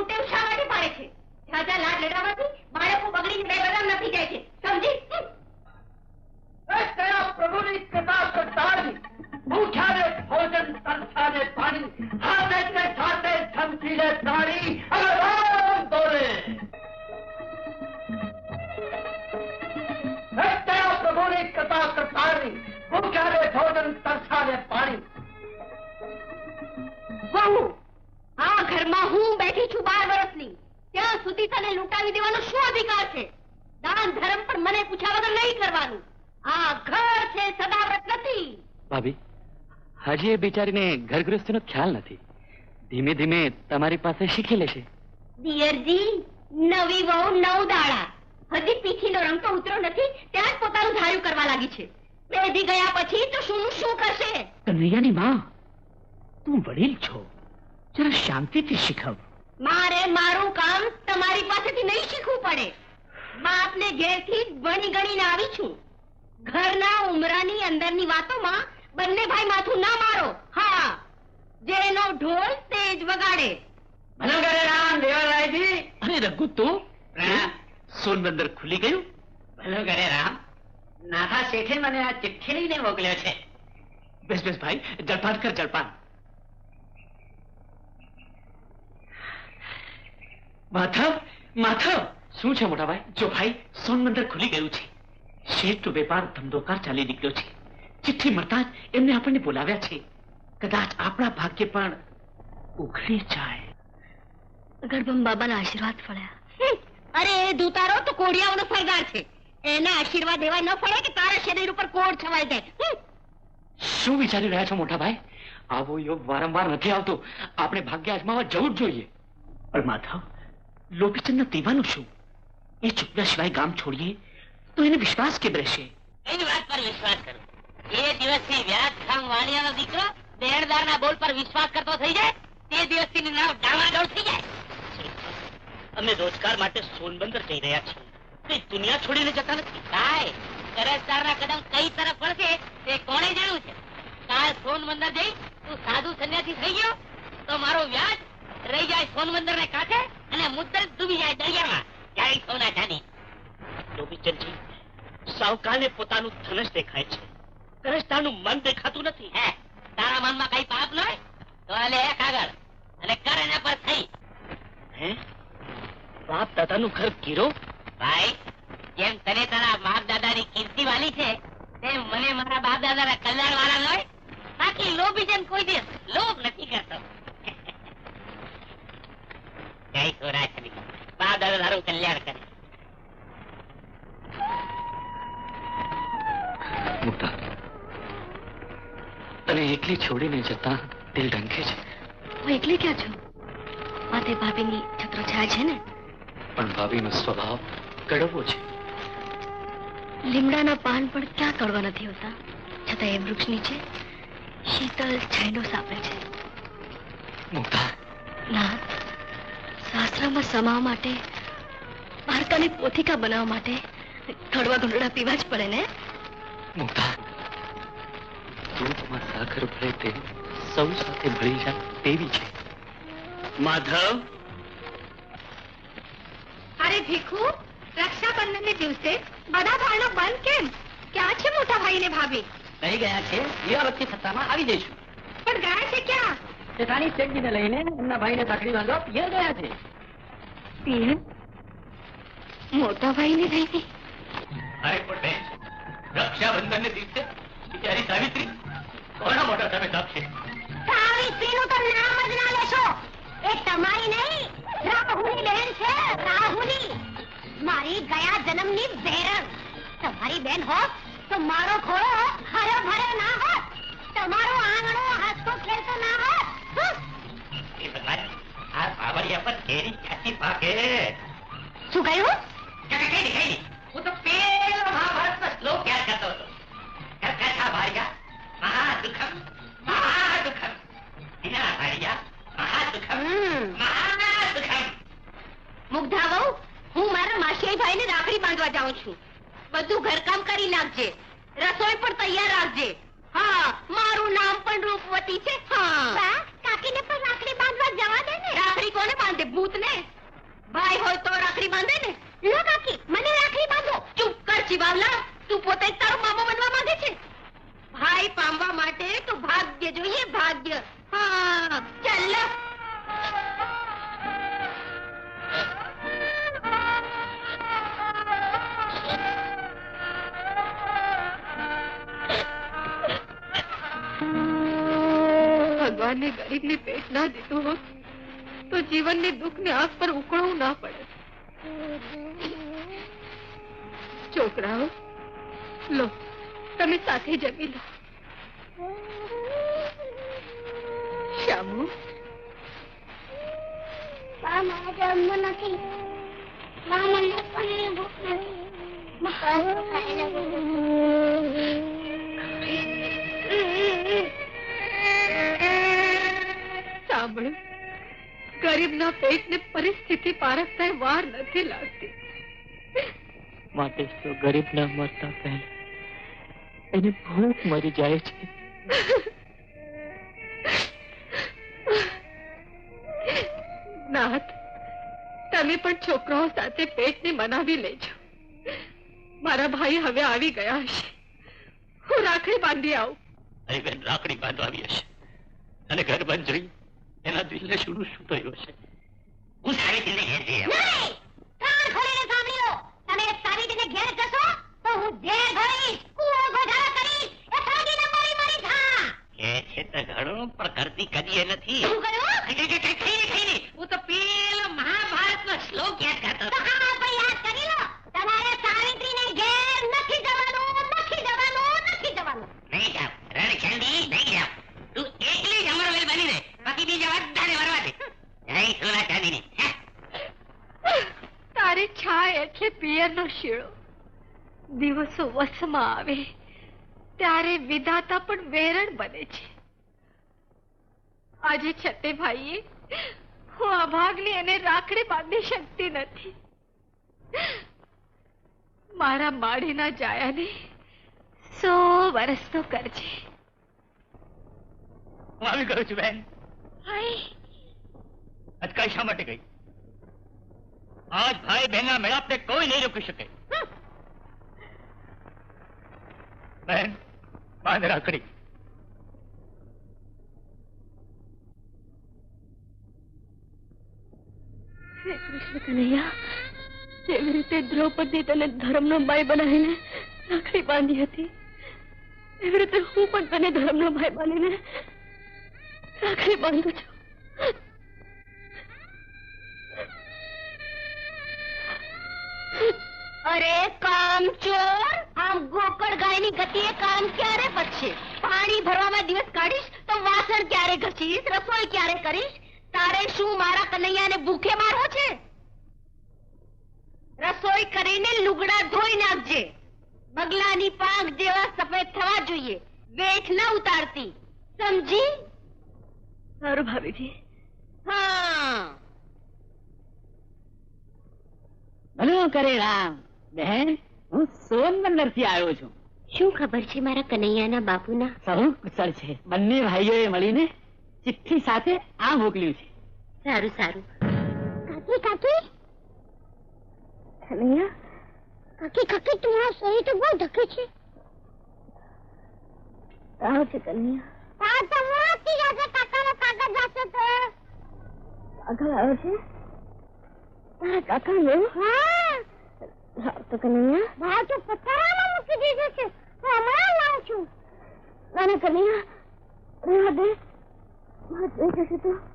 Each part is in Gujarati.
મારા કનૈયાને કુટેવ શા માટે પાડે છે ઝાઝા લાડ લડાવવાથી બાળકો બગડીને બે બદામ નથી જાય છે સમજી કયા પ્રભુની કૃપા કરતાની ભૂખ્યાને ભોજન તરસાને પાણી હાથે ને સાથે ધમકીને તાળી અને રામ દોરે કયા પ્રભુની કૃપા કરતાની ભૂખ્યાને ભોજન તરસાને પાણી વહુ આ ઘરમાં હું બેઠી છું બાર વર્ષની. ત્યાં સુધી તને લૂંટાવી દેવાનો શું અધિકાર છે? દાન ધર્મ પણ મને પૂછ્યા વગર નહીં કરવાનું. આ ઘર છે સદાવ્રત નથી. ભાભી હજી એ બિચારીને ઘર ગૃહસ્થીનો ખ્યાલ નથી. ધીમે ધીમે તમારી પાસે શીખી લેશે. દિયરજી નવી વહુ નવ દાડા. હજી પીઠીનો રંગ તો ઉતરો નથી ત્યાં જ પોતાનું ધાર્યું કરવા લાગી છે. બેધી ગયા પછી તો શું શું કરશે? કનૈયાની માં તું વડીલ છો. જરા શાંતિથી શીખવ. મારે મારું કામ તમારી પાસેથી નહીં શીખવું પડે. બાપને ઘેરથી ભણી ગણીને આવી છું. ઘરના ઉમરાની અંદરની વાતોમાં બંને ભાઈ માથું ના મારો. હા જેનો ઢોલ તેજ વગાડે. ભલો કરે રામ દેવરાયજી અરે રઘુ તું? સોનબંદર ખુલી ગયું? ભલો કરે રામ. નાથા શેઠે મને આ ચિઠ્ઠી લઈને મોકલ્યો છે. બેસ બેસ ભાઈ જળપાન કર જળપાન. માધવ માધવ! શું છે મોટા ભાઈ જો ભાઈ સોનબંદર ખુલી ગયું છે. શેઠનો વેપાર ધંધોકાર ચાલી નીકળ્યો છે. ચિઠ્ઠી મળતા જ એમને આપણને બોલાવ્યા છે. કદાચ આપણા ભાગ્ય પણ ઉઘડી જાય. ગર્ભમ બાબાના આશીર્વાદ ફળ્યા. અરે એ દૂતારો તો કોડિયાઓનો સરદાર છે. એના આશીર્વાદ એવા ન પડે કે તારા શરીર ઉપર કોડ છવાઈ જાય. શું વિચારી રહ્યા છો મોટા ભાઈ આવો યોગ વારંવાર નથી આવતો. આપણે ભાગ્ય અજમાવવા જવું જ જોઈએ. પણ માધવ લોભીચંદના દેવાનું શું? એ છોકરા સિવાય ગામ છોડીએ તો એને વિશ્વાસ કેમ રહેશે? એની વાત પર વિશ્વાસ કરો. એ દિવસથી વ્યાજ ખામ વાણિયાનો દીકરો દેણદારના બોલ પર વિશ્વાસ કરતો થઈ જાય તે દિવસથી નાવ ડામાડોળ થઈ જાય. અમે રોજગાર માટે સોનબંદર જઈ રહ્યા છીએ. તે દુનિયા છોડીને જતા નથી? કાય અરજદારના કદમ કઈ તરફ વળશે તે કોણે જાણ્યું છે? કાલ સોન બંદર જઈ તું સાધુ સંન્યાસી થઈ ગયો તો મારો વ્યાજ રહી જાય સોનબંદર ને કાંઠે અને મુદ્દલ ડૂબી જાય દરિયામાં. જાય સોના ચાંદી લોભીચંદજી સાવકાને પોતાનું ધનસ દેખાય છે. કરજદારનું મન દેખાતું નથી. હે તારા મનમાં કઈ પાપ ન હોય તો આ લે એક આગળ અને કર એના પર થઈ. હે? બાપ દાદાનું ઘર ગીરો? ભાઈ જેમ તને તારા બાપ દાદાની કીર્તિ વાલી છે તેમ મને મારા બાપ દાદાના કલ્યાણ વાળા હોય બાકી લોભી જેમ કોઈ દિવસ લોભ નથી કરતો. જય સોરાશરી બાપ દાદા તારું કલ્યાણ કરે. મુક્તા તને એકલી છોડીને જતા દિલ ઢંકે છે. હું એકલી ક્યાં છું? માથે ભાભીની છત્રછાયા છે ને? પણ ભાભીનો સ્વભાવ કડવો છે. લીમડાના પાન પણ ક્યાં કડવા નથી હોતા? છતાં એ વૃક્ષ નીચે શીતળ છાંયડો સાપે છે. ના. શાસ્ત્રમાં સમાવા માટે વાર્તાની પોથિકા બનાવવા માટે કડવા ઘૂંટડા પીવા જ પડે ને? મુક્તા દૂધમાં સાકર ભળે તે સૌ સાથે ભળી જાય તેવી છે. માધવ? અરે ભીખુ રક્ષાબંધન ને દિવસે બધા ભાઈનો બંધ કેમ? ક્યાં છે મોટા ભાઈ ને ભાભી? રહી ગયા છે દીવાબત્તી થતામાં આવી જઈશું. પણ ગયા છે ક્યાં? શેઠાણી શેઠજીને લઈને એમના ભાઈને તકડી બાંધવા પિયર ગયા છે. પિયર મોટા ભાઈને થઈને અરે પણ બેન. રક્ષાબંધન ને દિવસે બિચારી સાવિત્રી કોના મોટા તમે તપ છે સાવિત્રીનું તો નામ જ ના લેશો. એ તમારી નહીં રાહુની બહેન છે રાહુની. મારી ગયા જન્મની બેરન તમારી બેન હોત તો મારો ખોળો હરો ભરો ના હોત. તમારો આંગણો હસતો ખેલતો ના હોત. આ બાબરિયા પર કેરી રાખડી બાંધવા જાઉં છું. બધું ઘરકામ કરી નાખજે. રસોઈ પણ તૈયાર રાખજે. હા, મારું નામ પણ રૂપવતી છે. હા કાકીને પણ રાખડી બાંધવા જવા દે ને રાખડી કોને બાંધે, ભૂતને? ભાઈ હોય તો રાખડી બાંધે ને? લો કાકી, મને રાખડી બાંધો. ચૂપ કર ચીવાવલા તું પોતે તારો મામો બનવા માંગે છે. ભાઈ પામવા માટે તો ભાગ્ય જોઈએ, ભાગ્ય. હા, ચાલ. ભગવાને ગરીબને પેટ ના દીધું હોત. જીવનની દુઃખને આંખ પર ઉકળવું ના પડે. છોકરાઓ લો તમે સાથે જમી લો. શ્યામુ? જમવું નથી. બા પણ ભૂખ નથી. મકાન ખાઈ સાંભળો. ગરીબના પેટને પરિસ્થિતિ પારખતા વાર નથી લાગતી. માટે તો ગરીબ ના મરતા પહેલા એને ભૂખ મરી જાય છે. નાથ તમે પણ છોકરાઓ સાથે પેટને મનાવી લેજો. મારા ભાઈ હવે આવી ગયા હશે. હું રાખડી બાંધી આવું. અરે બેન રાખડી બાંધવા આવી હશે. અને ઘર બંધ જોઈ એના દિલને શું શું થયું છે હું સારી દિલને ઘેર જઈ. નહીં! કાન ખોલીને સાંભળી લો તમે સાવિત્રીને ઘેર જશો તો હું ઝેર ભરીશ કુવો ગોધારા કરીશ. એ સાગીને મારી મારી થા એ છે તો ઘણું પણ કરતી કદી નથી. શું કર્યું. હું તો પેલો મહાભારતનો શ્લોક યાદ કરતો તો હતો. આ પણ યાદ કરી લો તમારે સાવિત્રીને ઘેર નથી જવાનું નથી જવાનું નથી જવાનું નહીં જાવ રણચંડી નહીં જાવ તું એકલી જ અમરવેલ બની રહે બાકી બીજા બધાને મરવા દે નહીં સોના ચાંદીની હે? તારી છાય એટલે પિયરનો શીળો દિવસો વસમાં આવે ત્યારે વિધાતા પણ વેરણ બને છે. આજે છતે ભાઈએ હું અભાગની એને રાખડી બાંધી શકતી નથી. મારા માળીના જાયાને સો વર્ષ તો કરજે. હું આવી ગયો છું બેન. અટકાઈ શા માટે ગઈ? આજ ભાઈ બહેનના મેળાપને કોઈ નહીં રોકી શકે. બહેન બાંધ રાખડી. કૃષ્ણ કનૈયા જેવી રીતે દ્રૌપદી તને ધર્મનો ભાઈ બનાવીને રાખડી બાંધી હતી? એવી રીતે હું પણ તને ધર્મનો ભાઈ બનીને રાખડી બાંધું છું. ગાયની ગતિએ કામ ક્યારે પછી પાણી ભરવામાં દિવસ કાઢીશ તો વાસણ ક્યારે ઘસીશ? રસોઈ ક્યારે કરીશ? તારે શું મારા કનૈયાને ભૂખે મારવો છે? રસોઈ કરીને લુગડા ધોઈ નાખજે. બગલાની પાંખ જેવા સફેદ થવા જોઈએ. વેઠ ન ઉતારતી. સમજી? સારું ભાભીજી. હા. ભલું કરે રામ. બહેન હું સોનબંદરથી આવ્યો છું. શું ખબર છે મારા કનૈયાના બાપુના? સૌ કુશળ છે. બંને ભાઈઓએ મળીને ચિઠ્ઠી સાથે આ મોકલ્યું છે. સારું સારું. કાકી કાકી? કનૈયા? કાકી કાકી તમારા શરીર તો બહુ ધકે છે. આવો છે કનૈયા. આ તો મોતી જશે કાકાનો કાગળ જશે તો કાગળ આવે છે? તારા કાકા ને હા. તો કનૈયા? ભાવ તો પથ્થરામાં મૂકી દીધું છે. હું હમણાં લાવું છું. નાના કનૈયા રહેવા દે થઈ જશે તો?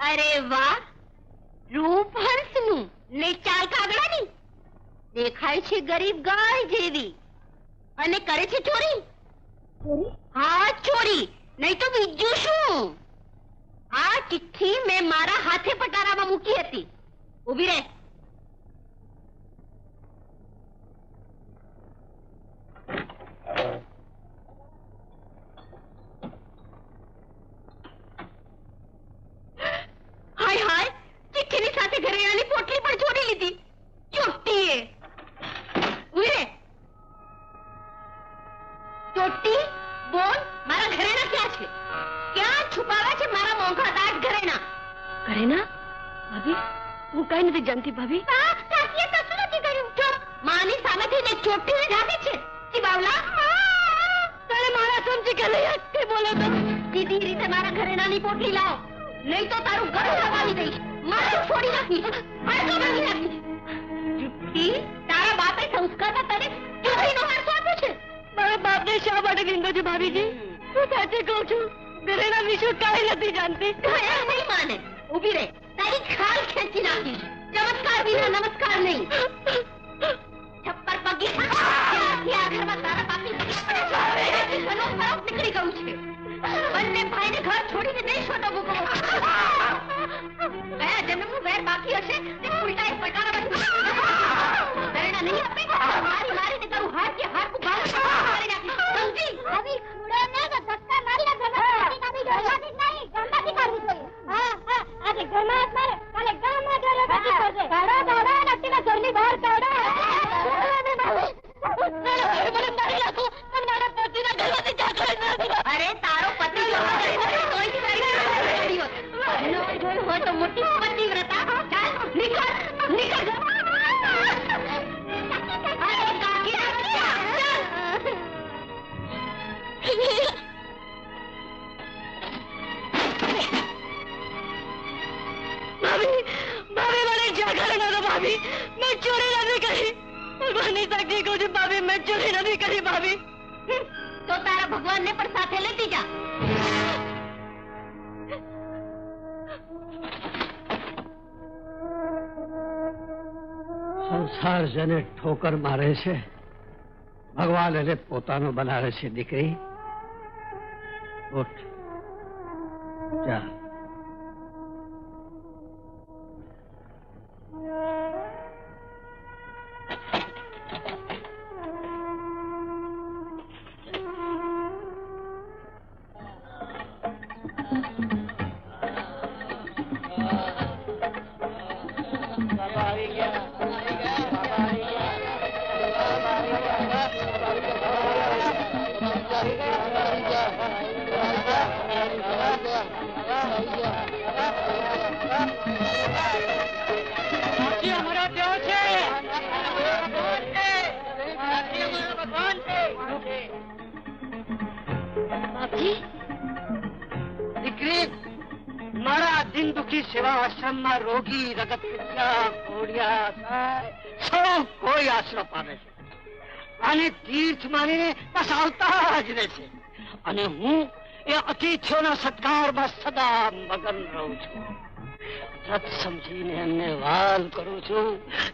અરે વાહ! રૂપ હંસનું ને ચાલ કાગડાની. દેખાય છે ગરીબ ગાય જેવી. અને કરે છે ચોરી. હા ચોરી. નહીં તો બીજું શું? આ ચિઠ્ઠી મેં મારા હાથે પટારામાં મૂકી હતી. ઊભી રહે. મારા સમજી કે લઈ કે બોલો તો? સીધી રીતે મારા ઘરેણાની પોટલી લાવો. નહીં તો તારું ઘર લગાવી દઈશ મારું છોડી નાખી અડકો ભાંગી નાખી જુઠ્ઠી તારા બાપે સંસ્કાર તને ચોરીનો વારસો આપ્યો છે. મારા બાપને શા માટે નિંદો છે ભાભીજી હું સાચે કહું છું ઘરેણા વિશે કાંઈ નથી જાણતી. નહીં માને. ઊભી રહે. તારી ખાલ ખેંચી નાખીશ. ચમત્કાર વિના નમસ્કાર નહીં. છે નીકળી ગયું છે. બંને ભાઈને ઘર છોડીને નહીં છોટો મૂકો ગયા જન્મનું વેર બાકી હશે તે ઉલટાએ પટારામાંથી પ્રેરણા નહીં આપે. મારી મારીને તારું હાર કે હાથ બાર મારી નાખી. સમજી? આવી ખુડે ને તો ધક્કા મારીને ઘરમાંથી કાઢી નાખી નહીં ઘરમાંથી કાઢવી જોઈએ. હા હા. આજે ઘરમાં મારે કાલે ગામમાં ઘરે કાઢી પડશે કાઢો કાઢો અને અત્યારે ઘરની બહાર કાઢો. અરે સંસાર જેને ઠોકર મારે છે ભગવાન એને પોતાનો બનાવે છે દીકરી. જા. બાપજી દિન દુખી સેવા આશ્રમમાં રોગી રગત સૌ કોઈ આશરો પામે છે અને તીર્થ માનીને બસ આવતા જ રહે છે અને હું એ અતિથિઓના સત્કારમાં સદા મગન રહું છું રથ સમજીને એમને વાલ કરું છું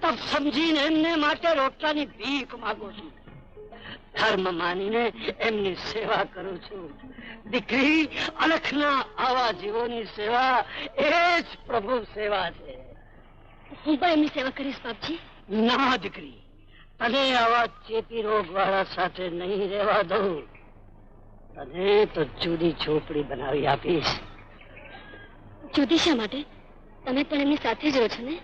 તપ સમજીને એમને માટે રોટલાની ભીખ માગું છું ધર્મ માનીને એમની સેવા કરું છું. દીકરી અલખના આવા જીવોની સેવા એ જ પ્રભુ સેવા છે. હું પણ એમની સેવા કરીશ બાપજી. ના દીકરી. તને આવા ચેપી રોગ વાળા સાથે નહીં રહેવા દઉં. તને તો જુદી ઝોપડી બનાવી આપીશ. જુદી શા માટે? તમે પણ એમની સાથે જ રહો છો ને?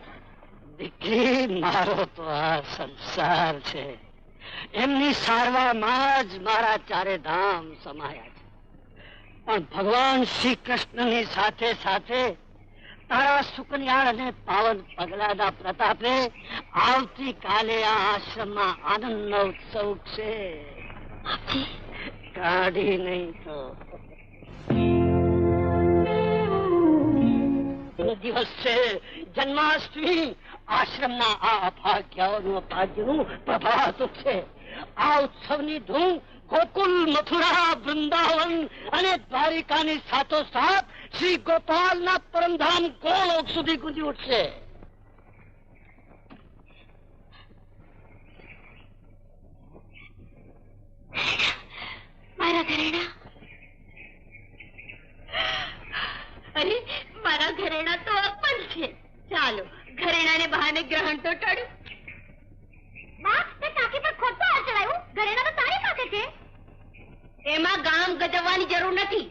દીકરી મારો તો આ સંસાર છે. એમની સારવારમાં જ મારા ચારે ધામ સમાયા છે. પણ ભગવાન શ્રી કૃષ્ણની સાથે સાથે તારા સુકન્યાળ અને પાવન પગલાના પ્રતાપે આવતીકાલે આ આશ્રમમાં આનંદનો ઉત્સવ છે. કાઢી નહીં તો નો દિવસ છે. જન્માષ્ટમી. આશ્રમના આ અભાગ્યાઓનું અભાગ્યનું પ્રભાત છે. આ ઉત્સવની ધૂમ ગોકુલ, મથુરા, વૃંદાવન અને દ્વારિકાની સાથોસાથ શ્રી ગોપાલના પરમધામ ગોલોક સુધી ગુંજી ઉઠશે. મારા ઘરેણા. અરે મારા ઘરેણા તો અપન છે. ચાલો ઘરેણાને બહાને ગ્રહણ તો ટાળ્યું. બા તે કાકી પર ખોટું હાથ ચડાયું ઘરેણા તો તારી પાસે છે. એમાં ગામ ગજવવાની જરૂર નથી.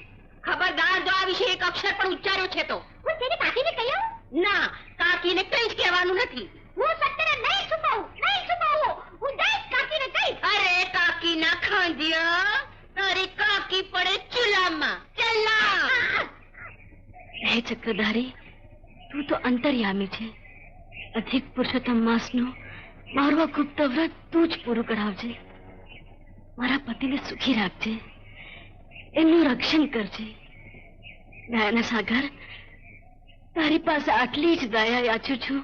ખબરદાર જો આ વિશે એક અક્ષર પણ ઉચ્ચાર્યો છે તો. હું તેની કાકીને કહી આવું ના કાકીને કઈ જ કહેવાનું નથી હું સત્યને નહીં છુપાવું નહીં છુપાવું હું જઈશ કાકીને કહીશ અરે કાકી ના ખાંધિયા તારી કાકી પડે ચૂલામાં ચલ્લા હે તું તો અંતર્યામી છે. અધિક પુરુષોત્તમ માસનું મારું આ ગુપ્ત વ્રત તું જ પૂરું કરાવજે. મારા પતિને સુખી રાખજે. એમનું રક્ષણ કરજે. દયાના સાગર, તારી પાસે આટલી જ દયા યાચું છું.